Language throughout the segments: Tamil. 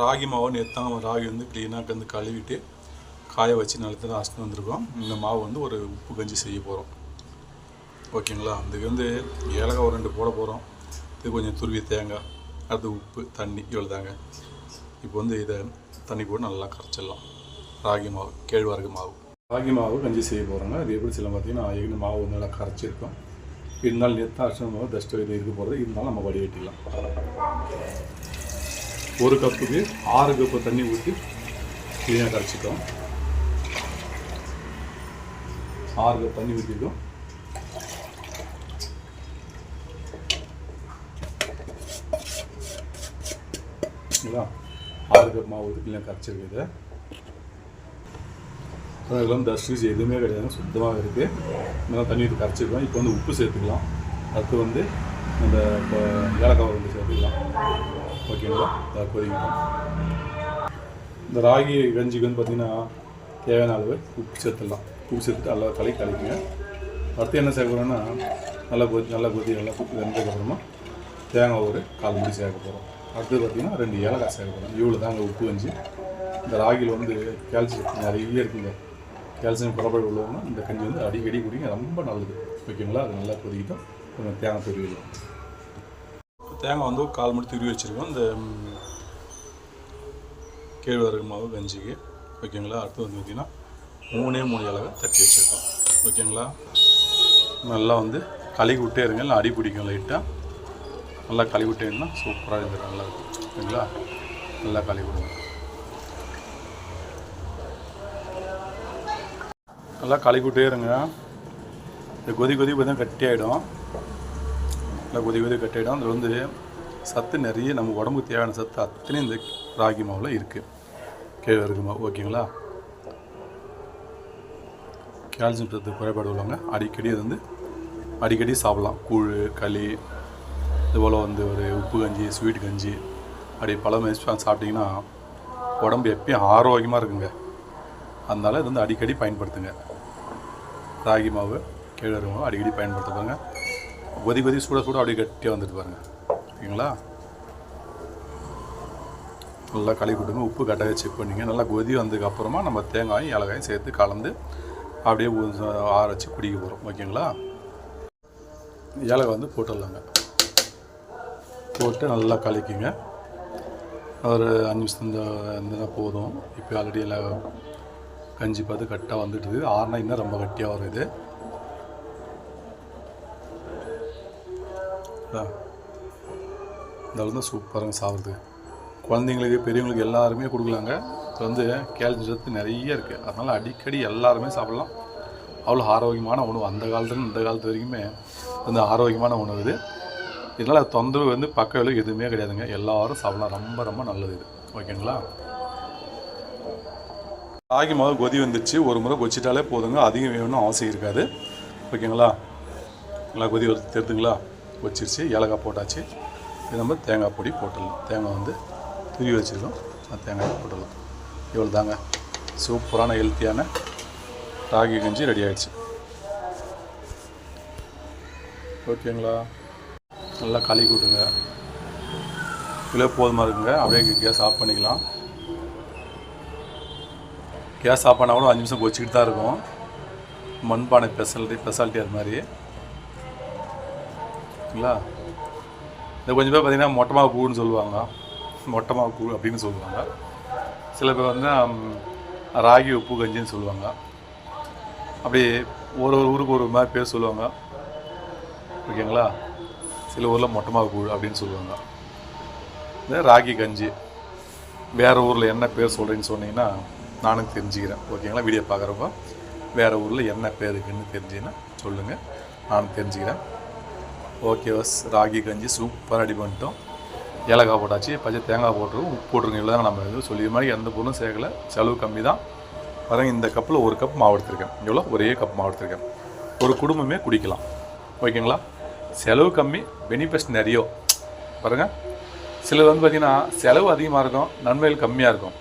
ராகி மாவு நேற்று தான் ராகி வந்து க்ளீனாக வந்து கழுவிட்டு காய வச்சு நிலத்துல அரைச்சிட்டு வந்திருக்கோம். இந்த மாவு வந்து ஒரு உப்பு கஞ்சி செய்ய போகிறோம் ஓகேங்களா? இதுக்கு வந்து ஏலக்காய் ஒரு ரெண்டு போட போகிறோம் இது கொஞ்சம் துருவி தேங்காய் அடுத்து உப்பு தண்ணி இவ்வளோ தாங்க இப்போ வந்து இதை தண்ணி போட்டு நல்லா கரைச்சிடலாம். ராகி மாவு கேழ்வரகு மாவு. ராகி மாவு கஞ்சி செய்ய போகிறோங்க அது எப்படி சில பார்த்தீங்கன்னா ஏற்கனவே மாவு வந்து நல்லா கரைச்சிருக்கோம். இருந்தாலும் நேற்று அரிசி மாவு டஸ்ட்டு இது இருக்க போகிறது இருந்தாலும் நம்ம வடிகட்டிடலாம். ஒரு கப்புக்கு ஆறு கப்பு தண்ணி ஊற்றி க்ளீனாக கரைச்சிட்டோம். ஆறு கப் தண்ணி ஊற்றிட்டோம் சரிங்களா ஆறு கப் மாவு ஊற்றி கரைச்சிருக்குது அதெல்லாம் டஸ்ட்ரிஸ் எதுவுமே கிடையாது. சுத்தமாக இருக்குது நல்லா தண்ணி ஊற்றி கரைச்சிருக்கோம். இப்போ வந்து உப்பு சேர்த்துக்கலாம். அடுத்து வந்து அந்த இப்போ ஏலக்காய் வந்து சேர்த்துக்கலாம். ஓகேங்களா? அதை கொதிக்கணும் இந்த ராகி கஞ்சிக்கு வந்து பார்த்திங்கன்னா தேவையான அளவு உப்பு சேர்த்துடலாம். உப்பு சேர்த்துட்டு நல்லா களி கழிக்குங்க அடுத்து என்ன சேர்க்குறோன்னா நல்லா கொதி நல்லா கொதி நல்லா கொதி வெந்ததுக்கப்புறமா தேங்காய் ஒரு கால் முடி சேர்க்க போகிறோம் அடுத்து பார்த்திங்கன்னா ரெண்டு ஏலக்காய் சேர்க்க போகிறோம் இவ்வளோ தாங்க உப்பு வஞ்சி. இந்த ராகியில் வந்து கால்சியம் நிறைய இருக்குங்க. கால்சியம் குறைபாடு உள்ளவங்கன்னா இந்த கஞ்சி வந்து அடிக்கடி குடிங்க. ரொம்ப நல்லது. ஓகேங்களா? அது நல்லா கொதிக்கிட்டோம். கொஞ்சம் தேங்காய் துருவிடலாம் தேங்காய் வந்து ஒரு கால் மணி திருவி வச்சுருக்கோம். இந்த கேழ்வரகு மாவு கஞ்சிக்கு. ஓகேங்களா? அடுத்து வந்து பார்த்திங்கன்னா மூணே மூணு அளவு தட்டி வச்சுருக்கோம். ஓகேங்களா? நல்லா வந்து கழுவி விட்டே இருங்க. இல்லை அடி பிடிக்கும் லைட்டாக நல்லா கழுவி விட்டேன்னா சூப்பராக இருந்துடும் நல்லா இருக்கும். ஓகேங்களா? நல்லா கழுவி விடுங்க நல்லா கழுவி விட்டே இருங்க. இந்த கொதி கொதி பார்த்தீங்கன்னா கட்டி ஆகிடும் நல்லா கொதி கொதி கட்டிடும் அதில் வந்து சத்து நிறைய நம்ம உடம்புக்கு தேவையான சத்து அத்தனை இந்த ராகி மாவில் இருக்குது கேழ்வரகு மாவு ஓகேங்களா? கால்சியம் சத்து குறைபாடு உள்ளவங்க அடிக்கடி அது வந்து அடிக்கடி சாப்பிட்லாம். கூழ் களி இதுபோல் வந்து ஒரு உப்பு கஞ்சி ஸ்வீட் கஞ்சி அப்படி பல மெஸ் சாப்பிட்டிங்கன்னா உடம்பு எப்பயும் ஆரோக்கியமாக இருக்குங்க. அதனால் இது வந்து அடிக்கடி பயன்படுத்துங்க. ராகி மாவு கேழ்வரகு மாவு அடிக்கடி பயன்படுத்த கொதி கொதி சூட சூட அப்படியே கட்டியாக வந்துட்டு பாருங்க. ஓகேங்களா? நல்லா கழுவி விட்டுங்க உப்பு கட்டாய செக் பண்ணிங்க. நல்லா கொதி வந்ததுக்கப்புறமா நம்ம தேங்காயும் ஏலக்காயும் சேர்த்து கலந்து அப்படியே ஊ- ஆற வச்சு குடிக்க போகிறோம் ஓகேங்களா? ஏலக்காய் வந்து போட்டுடலாங்க. போட்டு நல்லா கலக்கிங்க. ஒரு அஞ்சு நிமிஷம் இந்த இருந்தால் போதும். இப்போ ஆல்ரெடி எல்லாம் கஞ்சி பார்த்து கட்டாக வந்துட்டுது ஆறுனா இன்னும் ரொம்ப கட்டியாக வருது இது இதா. இந்த தான் சூப்பராக சாப்பிட்றது குழந்தைங்களுக்கு பெரியவங்களுக்கு எல்லாருமே கொடுக்கலாங்க. இது வந்து கேல்சியம் சத்து நிறைய இருக்குது அதனால் அடிக்கடி எல்லாருமே சாப்பிட்லாம். அவ்வளோ ஆரோக்கியமான உணவு அந்த காலத்துல இந்த காலத்து வரைக்குமே வந்து ஆரோக்கியமான உணவு இது. இதனால் தொந்தரவு வந்து பக்க எதுவுமே கிடையாதுங்க. எல்லாரும் சாப்பிடலாம். ரொம்ப ரொம்ப நல்லது இது. ஓகேங்களா? ராகி மாவு கொதி வந்துச்சு ஒரு முறை கொச்சிட்டாலே போதுங்க. அதிகம் வேணும்னு அவசியம் இருக்காது. ஓகேங்களா? நல்லா கொதி வருது தெரிதுங்களா? வச்சிருச்சு. ஏலக்காய் போட்டாச்சு. இது நம்ம தேங்காய் பொடி போட்டுடலாம். தேங்காய் வந்து துருவி வச்சுருக்கோம். அந்த தேங்காய் போட்டுடலாம். இவ்வளோ தாங்க சூப்பரான ஹெல்த்தியான ராகி கஞ்சி ரெடி ஆகிடுச்சு ஓகேங்களா? நல்லா களி கூட்டுங்க. கிலோ போதுமாக இருக்குங்க. அப்படியே கேஸ் ஆஃப் பண்ணிக்கலாம். கேஸ் ஆஃப் பண்ணால் கூட அஞ்சு நிமிஷம் கொச்சிக்கிட்டு தான் இருக்கும். மண்பானை ஸ்பெஷாலிட்டி ஸ்பெஷாலிட்டி அது மாதிரி. சரிங்களா இந்த கொஞ்சம் பேர் பார்த்தீங்கன்னா மொட்டை மாவு பூன்னு சொல்லுவாங்க. மொட்டை மாவு அப்படின்னு சொல்லுவாங்க. சில பேர் வந்து ராகி உப்பு கஞ்சின்னு சொல்லுவாங்க. அப்படி ஒரு ஒரு ஊருக்கு ஒரு மாதிரி பேர் சொல்லுவாங்க. ஓகேங்களா? சில ஊரில் மொட்டை மாவு கூழ் அப்படின்னு சொல்லுவாங்க. இந்த ராகி கஞ்சி வேறு ஊரில் என்ன பேர் சொல்கிறேன்னு சொன்னீங்கன்னா நானும் தெரிஞ்சுக்கிறேன். ஓகேங்களா? வீடியோ பார்க்குறப்ப வேறு ஊரில் என்ன பேர் இருக்குன்னு தெரிஞ்சுன்னா சொல்லுங்கள் நானும் தெரிஞ்சுக்கிறேன். ஓகே பஸ் ராகி கஞ்சி சூப்பராக ரெடி பண்ணிட்டோம். ஏலக்காய் போட்டாச்சு பச்சை தேங்காய் போட்டுருவோம் உப்பு போட்டுருங்க இவ்வளோ தான் நம்ம எதுவும் சொல்லி மாதிரி எந்த பொருளும் சேர்க்கல செலவு கம்மி தான். பாருங்க இந்த கப்பில் ஒரு கப் மாவு எடுத்திருக்கேன். எவ்வளோ ஒரே கப் மாவு எடுத்திருக்கேன். ஒரு குடும்பமே குடிக்கலாம். ஓகேங்களா? செலவு கம்மி பெனிஃபிட்ஸ் நிறையோ. பாருங்கள் சிலது வந்து பார்த்திங்கன்னா செலவு அதிகமாக இருக்கும் நன்மைகள் கம்மியாக இருக்கும்.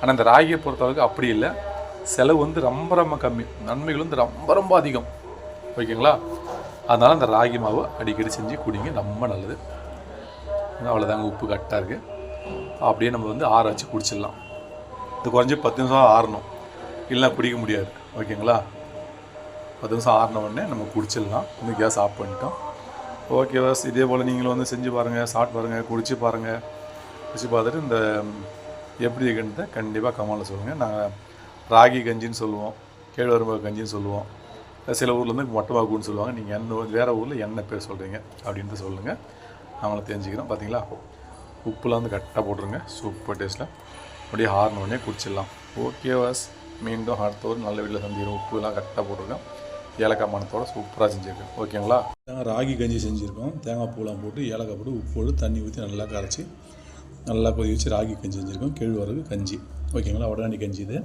ஆனால் இந்த ராகியை பொறுத்தளவுக்கு அப்படி இல்லை. செலவு வந்து ரொம்ப ரொம்ப கம்மி நன்மைகள் வந்து ரொம்ப ரொம்ப அதிகம். ஓகேங்களா? அதனால் அந்த ராகி மாவு அடிக்கடி செஞ்சு குடிங்க ரொம்ப நல்லது. அவ்வளோதாங்க உப்பு கரெக்டாக இருக்குது அப்படியே நம்ம வந்து ஆற வச்சு குடிச்சிடலாம். இது குறைஞ்சி பத்து நிமிஷம் ஆறணும். இல்லைன்னா குடிக்க முடியாது. ஓகேங்களா? பத்து நிமிஷம் ஆறின உடனே நம்ம குடிச்சிடலாம். வந்து கேஸ் ஆஃப் பண்ணிட்டோம். ஓகே வாஸ் இதே போல் நீங்களும் வந்து செஞ்சு பாருங்கள் சாப்பிட்டு பாருங்கள் குடிச்சு பாருங்கள் குடிச்சு பார்த்துட்டு இந்த எப்படி இருக்குன்றத கண்டிப்பாக கமலில் சொல்லுங்கள் நாங்கள் ராகி கஞ்சின்னு சொல்லுவோம். கேழ்வரம்பு கஞ்சின்னு சொல்லுவோம். சில ஊரில் வந்து மொட்டமாக்குன்னு சொல்லுவாங்க. நீங்கள் என்ன வேறு ஊரில் என்ன பேர் சொல்கிறீங்க அப்படின்ட்டு சொல்லுங்கள் அவங்கள தெரிஞ்சுக்கிறோம். பார்த்தீங்களா உப்புலாம் வந்து கரெக்டாக போட்டுருங்க. சூப்பர் டேஸ்ட்டில் அப்படியே ஹார்ன் உடனே குடிச்சிடலாம். ஓகே வாஸ் மீண்டும் அடுத்த ஒரு நல்ல வீட்டில் சந்திக்கிறோம். உப்புலாம் கரெக்டாக போட்டிருக்கேன் ஏலக்காய் மணத்தோட சூப்பராக செஞ்சுருக்கேன். ஓகேங்களா? தேங்காய் ராகி கஞ்சி செஞ்சுருக்கோம். தேங்காய் பூலாம் போட்டு ஏலக்காய் போட்டு உப்பு போட்டு தண்ணி ஊற்றி நல்லா கரைச்சி நல்லா கொதி வச்சு ராகி கஞ்சி செஞ்சுருக்கோம். கேழ்வரகு கஞ்சி. ஓகேங்களா? உடனடி கஞ்சி இது.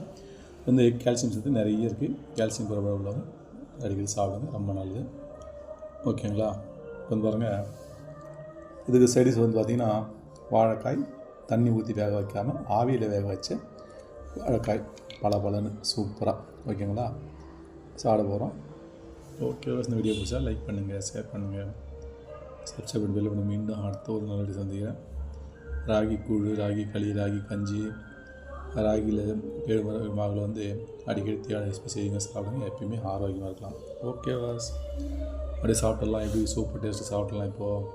வந்து கால்சியம் சத்து நிறைய இருக்குது கால்சியம் குறைபாடு உள்ளவங்க அடிக்கடி சாப்பிடுங்க. ரொம்ப நல்லது. ஓகேங்களா? வந்து பாருங்கள் இதுக்கு சைடிஸ் வந்து பார்த்திங்கன்னா வாழைக்காய் தண்ணி ஊற்றி வேக வைக்காமல் ஆவியில் வேக வச்சு வாழைக்காய் பல பலன்னு சூப்பராக ஓகேங்களா? சாப்பிட போகிறோம் ஓகே இந்த வீடியோ பிடிச்சா லைக் பண்ணுங்கள் ஷேர் பண்ணுங்கள் சப்ஸ்கிரைப் பெல் பண்ணி மீண்டும் அடுத்த ஒரு நல்ல சந்திக்கிறேன். ராகி கூழ் ராகி களி ராகி கஞ்சி. ராகியில் கேழ்வரகு மாவில் வந்து அடிக்கடி தேவை செய்யுங்க சாப்பிடுங்க எப்பயுமே ஆரோக்கியமாக இருக்கலாம். ஓகே வாஸ் அப்படியே சாப்பிடலாம் எப்படி சூப்பர் டேஸ்ட்டு சாப்பிடலாம் இப்போது